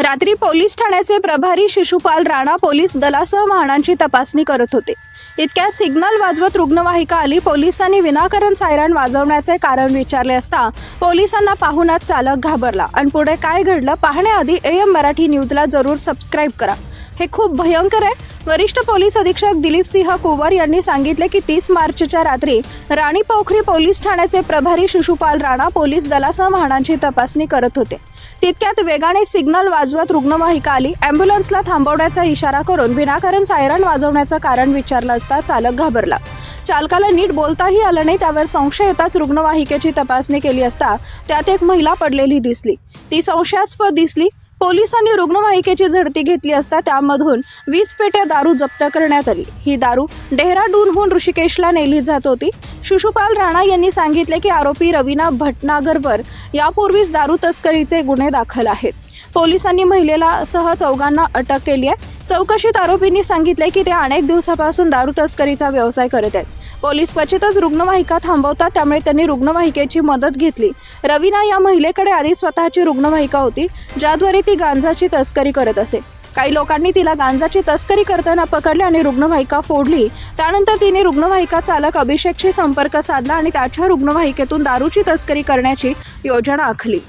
रात्री पोलीस ठाण्याचे प्रभारी शिशुपाल राणा पोलीस दलासह वाहनांची तपासणी करत होते. इतक्या सिग्नल वाजवत रुग्णवाहिका आली. पोलिसांनी विनाकारण सायरन वाजवण्याचे कारण विचारले असता पोलिसांना पाहूनच चालक घाबरला. आणि पुढे काय घडलं पाहण्याआधी एम मराठी न्यूजला जरूर सबस्क्राईब करा. हे खूप भयंकर आहे. वरिष्ठ पोलीस अधीक्षक दिलीप सिंह कुवर यांनी सांगितले की तीस मार्चच्या रात्री राणी पोखरी पोलीस ठाण्याचे प्रभारी शिशुपाल राणा पोलीस दलासह वाहनांची तपासणी करत होते. तितक्यात वेगाने सिग्नल वाजवत रुग्णवाहिका आली. अँब्युलन्सला थांबवण्याचा इशारा करून विनाकारण सायरन वाजवण्याचं कारण विचारलं असता चालक घाबरला. चालकाला नीट बोलताही आलं नाही त्यावर संशय येताच रुग्णवाहिकेची तपासणी केली असता त्यात एक महिला पडलेली दिसली. ती संशयास्पद दिसली. पोलिसांनी रुग्णवाहिकेची झडती घेतली असता त्यामधून वीस पेट्या दारू जप्त करण्यात आली. ही दारू डेहराडूनहून ऋषिकेशला नेली जात होती. शिशुपाल राणा यांनी सांगितले की आरोपी रवीना भटनागरवर यापूर्वीच दारू तस्करीचे गुन्हे दाखल आहेत. पोलिसांनी महिलेला सह चौघांना अटक केली आहे. चौकशीत आरोपींनी सांगितले की ते अनेक दिवसापासून दारू तस्करीचा व्यवसाय करत आहेत. पोलीस क्वचितच रुग्णवाहिका थांबवतात त्यामुळे त्यांनी रुग्णवाहिकेची मदत घेतली. रवीना या महिलेकडे आधी स्वतःची रुग्णवाहिका होती ज्याद्वारे ती गांजाची तस्करी करत असे. काही लोकांनी तिला गांजाची तस्करी करताना पकडले आणि रुग्णवाहिका फोडली. त्यानंतर तिने रुग्णवाहिका चालक अभिषेकशी संपर्क साधला आणि त्याच्या रुग्णवाहिकेतून दारूची तस्करी करण्याची योजना आखली.